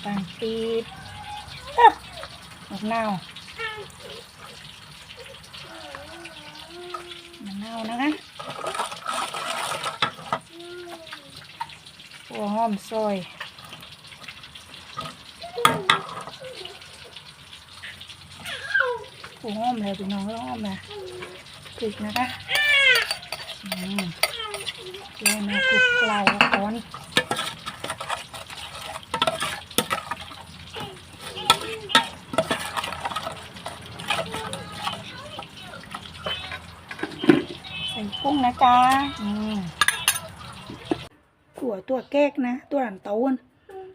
ำตาลปี๊บอะมะนาวมะนาวนะคะหัวหอมซอยหัวหอมเลยพี่น้องหัวหอมนะพริกนะคะอืมแล้วมาคลุกเคล้าก่อน ใส่กุ้งนะจ๊ะอืมตัวตัวแก๊กนะ ตัวหลันเต้าน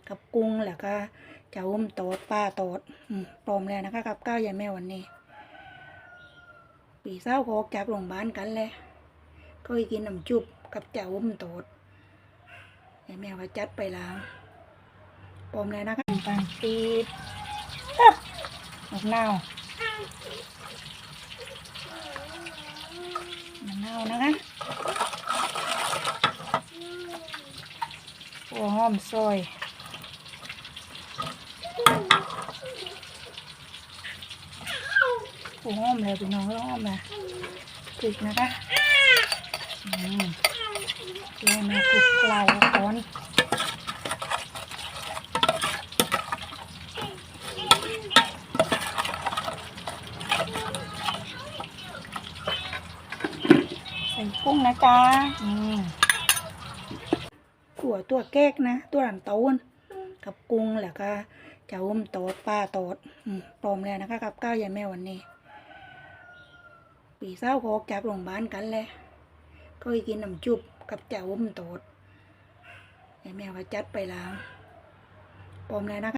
กับกุ้งแล้วก็จะอุ้มโตดปลาโตดอืมพร้อมแล้วนะคะกับข้าวยายแม่วันนี้ ปีเศร้าก็ออกจากโรงพยาบาลกันเลยก็ไปกินน้ำจุบกับเจ้าอุ้มโตดยายแม่ว่าจัดไปแล้วพร้อมแล้วนะคะน้ำตาลปี๊บอะมะนาวมะนาวนะคะหัวหอมซอยหัวหอมเลยพี่น้องหัวหอมนะติดนะคะอืมแล้วมาคลุกเคล้าก่อน ใส่กุ้งนะจ๊ะอืมตัวตัวแก๊กนะ ตัวหลันเต้นกับกุ้งแล้วก็จะอุ้มโต๊ดปลาโต๊ดอืมพร้อมแล้วนะคะกับข้าวยายแม่วันนี้ ปีเศร้าก็อกจากโรงพยาบาลกันเลยก็ไปกินน้ำจุบกับเจ้าอุ้มโต๊ดยายแม่ว่าจัดไปแล้วพร้อมแล้วนะคะ